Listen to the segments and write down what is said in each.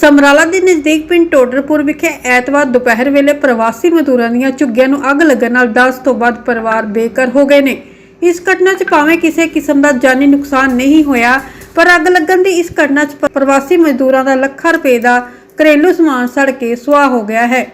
ਸਮਰਾਲਾ ਦੇ ਨਜ਼ਦੀਕ ਪਿੰਡ ਟੋਡਰਪੁਰ ਵਿਖੇ ਐਤਵਾਰ ਦੁਪਹਿਰ ਵੇਲੇ ਪ੍ਰਵਾਸੀ ਮਜ਼ਦੂਰਾਂ ਦੀਆਂ ਝੁੱਗੀਆਂ ਨੂੰ ਅੱਗ ਲੱਗਣ ਨਾਲ 10 ਤੋਂ ਵੱਧ ਪਰਿਵਾਰ ਬੇਘਰ ਹੋ ਗਏ ਨੇ। ਇਸ ਘਟਨਾ 'ਚ ਭਾਵੇਂ ਕਿਸੇ ਕਿਸਮ ਦਾ ਜਾਨੀ ਨੁਕਸਾਨ ਨਹੀਂ ਹੋਇਆ, ਪਰ ਅੱਗ ਲੱਗਣ ਦੀ ਇਸ ਘਟਨਾ 'ਚ ਪ੍ਰਵਾਸੀ ਮਜ਼ਦੂਰਾਂ ਦਾ ਲੱਖਾਂ ਰੁਪਏ ਦਾ ਘਰੇਲੂ ਸਮਾਨ ਸੜ ਕੇ ਸੁਆਹ ਹੋ ਗਿਆ ਹੈ।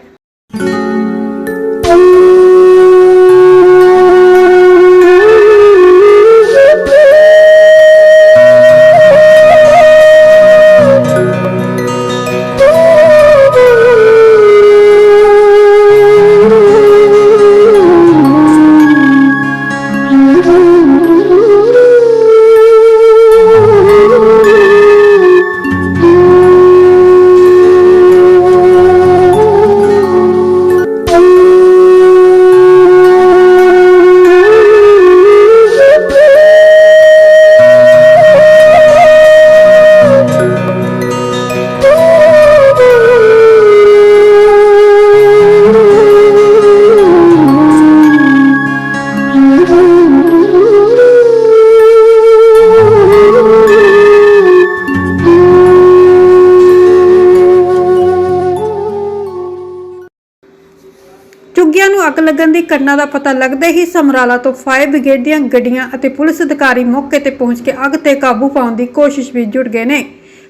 ਲੱਗਣ ਦੀ ਘਟਨਾ ਦਾ ਪਤਾ ਲੱਗਦੇ ਹੀ ਸਮਰਾਲਾ ਤੋਂ ਫਾਇਰ ਬ੍ਰਿਗੇਡ ਦੀਆਂ ਗੱਡੀਆਂ ਅਤੇ ਪੁਲਿਸ ਅਧਿਕਾਰੀ ਮੌਕੇ ਤੇ ਪਹੁੰਚ ਕੇ ਅੱਗ ਤੇ ਕਾਬੂ ਪਾਉਣ ਦੀ ਕੋਸ਼ਿਸ਼ ਵਿੱਚ ਜੁਟ ਗਏ ਨੇ।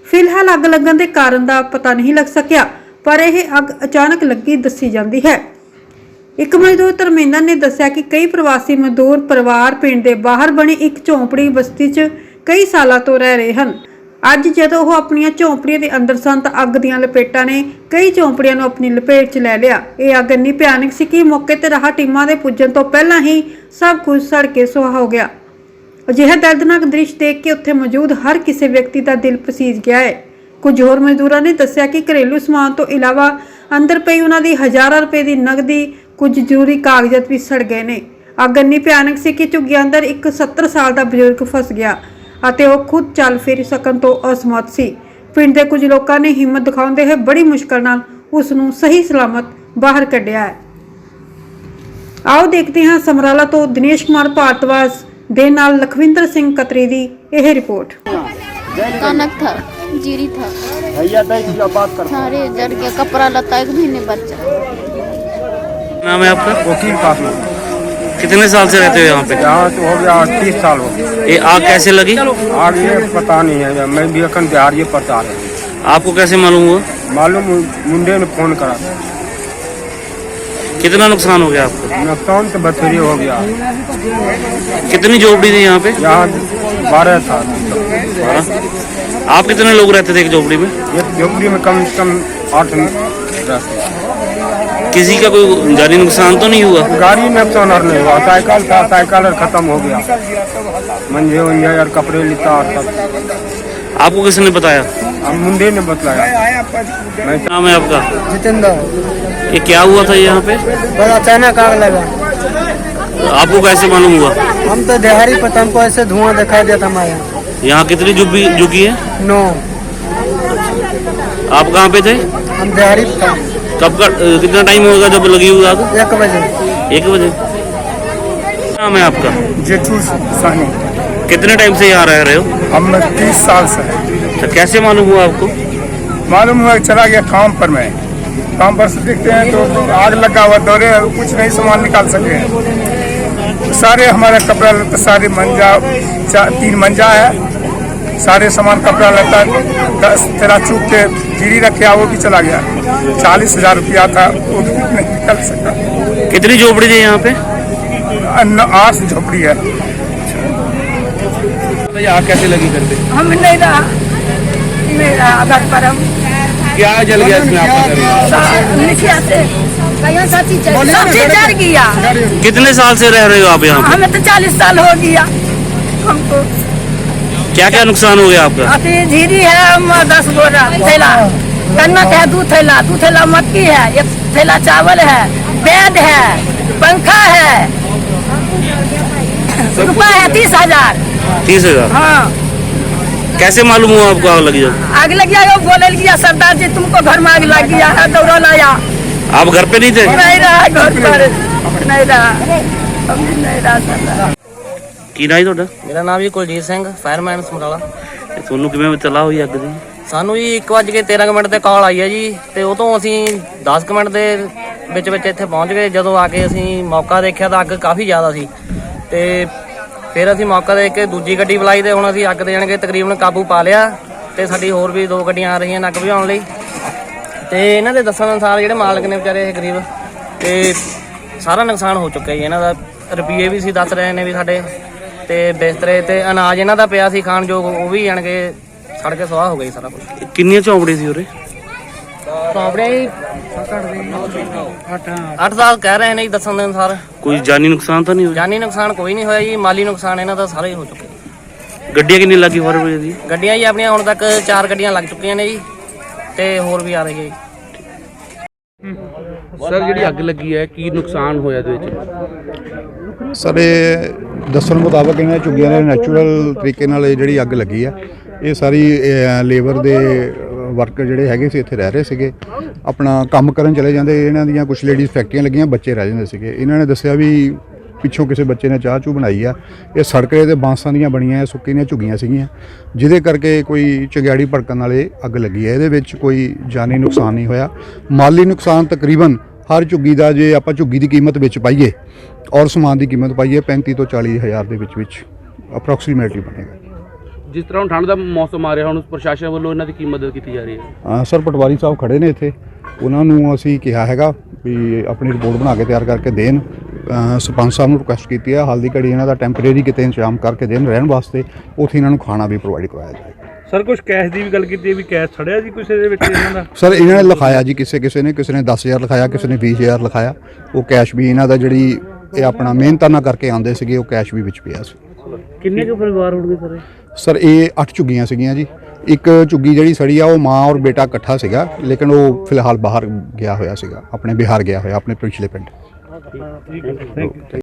ਫਿਲਹਾਲ ਅੱਗ ਲੱਗਣ ਦੇ ਕਾਰਨ ਦਾ ਪਤਾ ਨਹੀਂ ਲੱਗ ਸਕਿਆ, ਪਰ ਇਹ ਅੱਗ ਅਚਾਨਕ ਲੱਗੀ ਦੱਸੀ ਜਾਂਦੀ ਹੈ। ਇੱਕ ਮਜ਼ਦੂਰ ਧਰਮਿੰਦਰ ਨੇ ਦੱਸਿਆ ਕਿ ਕਈ ਪ੍ਰਵਾਸੀ ਮਜ਼ਦੂਰ ਪਰਿਵਾਰ ਪਿੰਡ ਦੇ ਬਾਹਰ ਬਣੀ ਇੱਕ ਝੌਂਪੜੀ ਬਸਤੀ 'ਚ ਕਈ ਸਾਲਾਂ ਤੋਂ ਰਹਿ ਰਹੇ ਹਨ। ਅੱਜ ਜਦੋਂ ਉਹ ਆਪਣੀਆਂ ਝੌਂਪੜੀਆਂ ਦੇ ਅੰਦਰ ਸਨ ਤਾਂ ਅੱਗ ਦੀਆਂ ਲਪੇਟਾਂ ਨੇ ਕਈ ਝੌਂਪੜੀਆਂ ਨੂੰ ਆਪਣੀ ਲਪੇਟ 'ਚ ਲੈ ਲਿਆ। ਇਹ ਅੱਗ ਇੰਨੀ ਭਿਆਨਕ ਸੀ ਕਿ ਮੌਕੇ ਤੇ ਰਾਹ ਟੀਮਾਂ ਦੇ ਪੁੱਜਣ ਤੋਂ ਪਹਿਲਾਂ ਹੀ ਸਭ ਕੁਝ ਸੜ ਕੇ ਸੁਆਹ ਹੋ ਗਿਆ। ਅਜਿਹਾ ਦਰਦਨਾਕ ਦ੍ਰਿਸ਼ ਦੇਖ ਕੇ ਉੱਥੇ ਮੌਜੂਦ ਹਰ ਕਿਸੇ ਵਿਅਕਤੀ ਦਾ ਦਿਲ ਪਸੀਜ ਗਿਆ ਹੈ। ਕੁਝ ਹੋਰ ਮਜ਼ਦੂਰਾਂ ਨੇ ਦੱਸਿਆ ਕਿ ਘਰੇਲੂ ਸਮਾਨ ਤੋਂ ਇਲਾਵਾ ਅੰਦਰ ਪਈ ਉਹਨਾਂ ਦੀ ਹਜ਼ਾਰਾਂ ਰੁਪਏ ਦੀ ਨਗਦੀ ਕੁਝ ਜ਼ਰੂਰੀ ਕਾਗਜ਼ਾਤ ਵੀ ਸੜ ਗਏ ਨੇ। ਅੱਗ ਇੰਨੀ ਭਿਆਨਕ ਸੀ ਕਿ ਝੁੱਗੀਆਂ ਅੰਦਰ ਇੱਕ 70 ਸਾਲ ਦਾ ਬਜ਼ੁਰਗ ਫਸ ਗਿਆ। ਅਤੇ ਉਹ ਖੁਦ ਚੱਲ ਫਿਰ ਸਕਣ ਤੋਂ ਅਸਮਰਥ ਸੀ ਪਿੰਡ ਦੇ ਕੁਝ ਲੋਕਾਂ ਨੇ ਹਿੰਮਤ ਦਿਖਾਉਂਦੇ ਹੋਏ ਬੜੀ ਮੁਸ਼ਕਲ ਨਾਲ ਉਸ ਨੂੰ ਸਹੀ ਸਲਾਮਤ ਬਾਹਰ ਕੱਢਿਆ ਹੈ ਆਓ ਦੇਖਦੇ ਹਾਂ ਸਮਰਾਲਾ ਤੋਂ ਦਿਨੇਸ਼ ਕੁਮਾਰ ਭਾਰਤਵਾਜ ਦੇ ਨਾਲ ਲਖਵਿੰਦਰ ਸਿੰਘ ਕਤਰੀ ਦੀ ਇਹ ਰਿਪੋਰਟ कनक था जीरी था भैया दस किलो बात कर सारे जड़ के कपड़ा लता एक महीने बच्चा नाम है आपका वकील पास में कितने साल से रहते हो यहाँ पे? यहाँ तो हो गया तीस साल हो गया। ये आग कैसे लगी? आग ये पता नहीं है मैं भी अखन बिहार ये पता है आपको कैसे मालूम हुआ? मालूम मुंडे ने फ़ोन करा कितना नुकसान हो गया आपको? नुकसान तो बथेरी हो गया। कितनी झोपड़ी थी यहाँ पे? यहाँ बारह था। बारह? आप कितने लोग रहते थे एक झोपड़ी में? एक झोपड़ी में कम से कम आठ रहते। किसी का कोई जानी नुकसान तो नहीं हुआ? गाड़ी में नुकसान और नहीं हुआ। साइकिल था साइकिल और खत्म हो गया। मंजे वंजे और कपड़े लिता और सब। आपको किसने बताया? अब मुंडे ने बताया मैं नाम है आपका? जितेंद्र। ये क्या हुआ था यहाँ पे? बड़ा अचानक आग लगा। आपको कैसे मालूम हुआ? हम तो देहारी पर हमको ऐसे धुआँ दिखाई देता हमारे यहाँ। यहाँ कितनी झुग्गी झुग्गी है? नौ। आप कहाँ पे थे? हम देहारी पर। था कब का कितना टाइम होगा जब लगी हुई आग एक बजे। एक बजे? नाम है आपका? जेठू सानी। कितने टाइम से यहाँ रह रहे हो? हम तीस साल से। तो कैसे मालूम हुआ आपको? मालूम हुआ चला गया काम पर मैं। काम पर से देखते हैं तो आग लगा हुआ दौरे कुछ नहीं सामान निकाल सके सारे हमारे कपड़ा सारे मंजा तीन मंजा है। सारे सामान कपड़ा लगता दस तेरा चूक के गिरी रखे वो भी चला गया। चालीस हज़ार रुपया था वो भी नहीं निकल सका। कितनी झोपड़ी थी यहाँ पे? आठ झोपड़ी है। आग कैसे लगी करते हम नहीं रहा नहीं रहा घर पर हम। क्या जल गया इसमें आपका कितने साल से रह रहे हो आप यहाँ हमें तो चालीस साल हो गया। हमको क्या क्या नुकसान हो गया आपका? अभी झीरी है दस बोरा थैला। कनक है दो थैला दो थैला मक्की है एक थैला चावल है बेड है पंखा है रुपया है तीस हज़ार। तीस हज़ार? हाँ। कैसे मालूम हुआ आपको आग लगी जब? आग लग गया बोले गया सरदार जी तुमको घर में आग लग गया है दौड़ा लाया। आप घर पे नहीं थे? नहीं रहा घर पर। नहीं रहा। नहीं रहा सरदार। ਕੀ ਨਾ ਜੀ ਤੁਹਾਡਾ? ਮੇਰਾ ਨਾਮ ਜੀ ਕੁਲਜੀਤ ਸਿੰਘ ਫਾਇਰਮੈਨ ਸਮਰਾਲਾ। ਤੇ ਤੁਹਾਨੂੰ ਕਿਵੇਂ ਤਲਾ ਹੋਈ ਅੱਗ ਦੀ? ਸਾਨੂੰ ਜੀ 1:13 ਮਿੰਟ ਤੇ ਕਾਲ ਆਈ ਹੈ ਜੀ ਤੇ ਉਹ ਤੋਂ ਅਸੀਂ 10 ਕੁ ਮਿੰਟ ਦੇ ਵਿੱਚ ਵਿੱਚ ਇੱਥੇ ਪਹੁੰਚ ਗਏ। ਜਦੋਂ ਆ ਕੇ ਅਸੀਂ ਮੌਕਾ ਦੇਖਿਆ ਤਾਂ ਅੱਗ ਕਾਫੀ ਜ਼ਿਆਦਾ ਸੀ। ਤੇ ਫਿਰ ਅਸੀਂ ਮੌਕਾ ਦੇਖ ਕੇ ਦੂਜੀ ਗੱਡੀ ਬੁਲਾਈ ਤੇ ਹੁਣ ਅਸੀਂ ਅੱਗ ਦੇ ਜਾਣਗੇ ਤਕਰੀਬਨ ਕਾਬੂ ਪਾ ਲਿਆ ਤੇ ਸਾਡੀ ਹੋਰ ਵੀ ਦੋ ਗੱਡੀਆਂ ਆ ਰਹੀਆਂ ਨੇ ਅੱਗ ਬੁਝਾਉਣ ਲਈ। ਤੇ ਇਹਨਾਂ ਦੇ ਦੱਸਣ ਅਨੁਸਾਰ ਜਿਹੜੇ ਮਾਲਕ ਨੇ ਵਿਚਾਰੇ ਇਹ ਗਰੀਬ ਤੇ ਸਾਰਾ ਨੁਕਸਾਨ ਹੋ ਚੁੱਕਿਆ ਜੀ। ਇਹਨਾਂ ਦਾ ਰੁਪਏ ਵੀ ਸੀ ਦੱਸ ਰਹੇ ਨੇ ਵੀ ਸਾਡੇ ਤੇ ਬਿਸਤਰੇ ਤੇ ਅਨਾਜ ਇਹਨਾਂ ਦਾ ਪਿਆ ਸੀ ਖਾਣ ਯੋਗ ਉਹ ਵੀ ਜਾਣ ਕੇ ਸੜ ਕੇ ਸੁਆਹ ਹੋ ਗਈ ਸਾਰਾ ਕੁਝ ਕਿੰਨੀਆਂ ਝੌਂਪੜੀਆਂ ਸੀ ਉਰੇ? ਆਪਣੇ ਹੀ 8 ਸਾਲ ਕਹਿ ਰਹੇ ਨੇ ਜੀ ਦੱਸਣ ਦੇ ਅਨੁਸਾਰ। ਕੋਈ ਜਾਨੀ ਨੁਕਸਾਨ ਤਾਂ ਨਹੀਂ ਹੋਇਆ? ਜਾਨੀ ਨੁਕਸਾਨ ਕੋਈ ਨਹੀਂ ਹੋਇਆ ਜੀ ਮਾਲੀ ਨੁਕਸਾਨ ਇਹਨਾਂ ਦਾ ਸਾਰਾ ਹੀ ਹੋ ਚੁੱਕਿਆ ਗੱਡੀਆਂ ਕਿੰਨੀ ਲੱਗੀ ਫਾਇਰ ਬ੍ਰਿਗੇਡ ਦੀ ਗੱਡੀਆਂ ਜੀ ਆਪਣੀਆਂ ਹੁਣ ਤੱਕ ਚਾਰ ਗੱਡੀਆਂ ਲੱਗ ਚੁੱਕੀਆਂ ਨੇ ਜੀ ਤੇ ਹੋਰ ਵੀ ਆ ਰਹੀ ਹੈ ਜੀ। ਸਰ ਜਿਹੜੀ ਅੱਗ ਲੱਗੀ ਹੈ ਕੀ ਨੁਕਸਾਨ ਹੋਇਆ ਇਹਦੇ ਵਿੱਚ? ਸਰ ਇਹ ਦੱਸਣ ਮੁਤਾਬਕ ਇਹਨਾਂ ਝੁੱਗੀਆਂ ਦੇ ਨੈਚੁਰਲ ਤਰੀਕੇ ਨਾਲ ਇਹ ਜਿਹੜੀ ਅੱਗ ਲੱਗੀ ਆ, ਇਹ ਸਾਰੀ ਲੇਬਰ ਦੇ ਵਰਕਰ ਜਿਹੜੇ ਹੈਗੇ ਸੀ ਇੱਥੇ ਰਹਿ ਰਹੇ ਸੀਗੇ। ਆਪਣਾ ਕੰਮ ਕਰਨ ਚਲੇ ਜਾਂਦੇ, ਇਹਨਾਂ ਦੀਆਂ ਕੁਝ ਲੇਡੀਜ਼ ਫੈਕਟਰੀਆਂ ਲੱਗੀਆਂ, ਬੱਚੇ ਰਹਿ ਜਾਂਦੇ ਸੀਗੇ। ਇਹਨਾਂ ਨੇ ਦੱਸਿਆ ਵੀ ਪਿੱਛੋਂ ਕਿਸੇ ਬੱਚੇ ਨੇ ਚਾਹ ਚੂ ਬਣਾਈ ਆ। ਇਹ ਸੜਕੇ ਤੇ ਬਾਂਸਾਂ ਦੀਆਂ ਬਣੀਆਂ, ਇਹ ਸੁੱਕੀ ਦੀਆਂ ਝੁੱਗੀਆਂ ਸੀਗੀਆਂ। ਜਿਹਦੇ ਕਰਕੇ ਕੋਈ ਚੰਗਿਆੜੀ ਭੜਕਣ ਵਾਲੇ ਅੱਗ ਲੱਗੀ ਹੈ ਇਹਦੇ ਵਿੱਚ ਕੋਈ ਜਾਨੀ ਨੁਕਸਾਨ ਨਹੀਂ ਹੋਇਆ। ਮਾਲੀ ਨੁਕਸਾਨ ਤਕਰੀਬਨ ਹਰ ਝੁੱਗੀ ਦਾ ਜੇ ਆਪਾਂ ਝੁੱਗੀ ਦੀ ਕੀਮਤ ਵਿੱਚ ਪਾਈਏ ਔਰ ਸਮਾਨ ਦੀ ਕੀਮਤ ਪਾਈਏ 35 ਤੋਂ 40 ਹਜ਼ਾਰ ਦੇ ਵਿੱਚ ਵਿੱਚ ਅਪਰੋਕਸੀਮੇਟਲੀ ਬਣੇਗਾ। ਜਿਸ ਤਰ੍ਹਾਂ ਹੁਣ ਠੰਡ ਦਾ ਮੌਸਮ ਆ ਰਿਹਾ ਹੁਣ ਪ੍ਰਸ਼ਾਸਨ ਵੱਲੋਂ ਇਹਨਾਂ ਦੀ ਕੀ ਮਦਦ ਕੀਤੀ ਜਾ ਰਹੀ ਹੈ? ਸਰ ਪਟਵਾਰੀ ਸਾਹਿਬ ਖੜੇ ਨੇ ਇੱਥੇ। ਉਹਨਾਂ ਨੂੰ ਅਸੀਂ ਕਿਹਾ ਹੈਗਾ ਵੀ ਆਪਣੀ ਰਿਪੋਰਟ ਬਣਾ ਕੇ ਤਿਆਰ ਕਰਕੇ ਦੇਣ। ਸਰਪੰਚ ਸਾਹਿਬ ਨੂੰ ਰਿਕੁਐਸਟ ਕੀਤੀ ਹੈ ਹਾਲ ਦੀ ਘੜੀ ਇਹਨਾਂ ਦਾ ਟੈਂਪਰੇਰੀ ਕਿਤੇ ਇੰਤਜ਼ਾਮ ਕਰਕੇ ਦੇਣ ਰਹਿਣ ਵਾਸਤੇ। ਉੱਥੇ ਇਹਨਾਂ ਨੂੰ ਖਾਣਾ ਵੀ ਪ੍ਰੋਵਾਈਡ ਕਰਵਾਇਆ ਜਾਏਗਾ ਸਰ ਕੁਝ ਕੈਸ਼ ਦੀ ਵੀ ਗੱਲ ਕੀਤੀ ਹੈ ਵੀ ਕੈਸ਼ ਛੜਿਆ ਜੀ ਕਿਸੇ ਦੇ ਵਿੱਚ ਇਹਨਾਂ ਦਾ? ਸਰ ਇਹਨਾਂ ਨੇ ਲਿਖਾਇਆ ਜੀ ਕਿਸੇ ਕਿਸੇ ਨੇ ਕਿਸੇ ਨੇ 10000 ਲਿਖਾਇਆ ਕਿਸੇ ਨੇ 20000 ਲਿਖਾਇਆ। ਉਹ ਕੈਸ਼ ਵੀ ਇਹਨਾਂ ਦਾ ਜਿਹੜੀ ਇਹ ਆਪਣਾ ਮਿਹਨਤਾਂ ਨਾਲ ਕਰਕੇ ਆਉਂਦੇ ਸੀਗੇ ਉਹ ਕੈਸ਼ ਵੀ ਵਿੱਚ ਪਿਆ ਸੀ। ਕਿੰਨੇ ਕੁ ਪਰਿਵਾਰ ਹੋਣਗੇ ਸਰ? ਸਰ ਇਹ 8 ਝੁੱਗੀਆਂ ਸੀਗੀਆਂ ਜੀ। ਇੱਕ ਝੁੱਗੀ ਜਿਹੜੀ ਸੜੀ ਆ ਉਹ ਮਾਂ ਔਰ ਬੇਟਾ ਇਕੱਠਾ ਸੀਗਾ ਲੇਕਿਨ ਉਹ ਫਿਲਹਾਲ ਬਾਹਰ ਗਿਆ ਹੋਇਆ ਸੀਗਾ ਆਪਣੇ ਬਿਹਾਰ ਗਿਆ ਹੋਇਆ ਆਪਣੇ ਪਿਛਲੇ ਪਿੰਡ।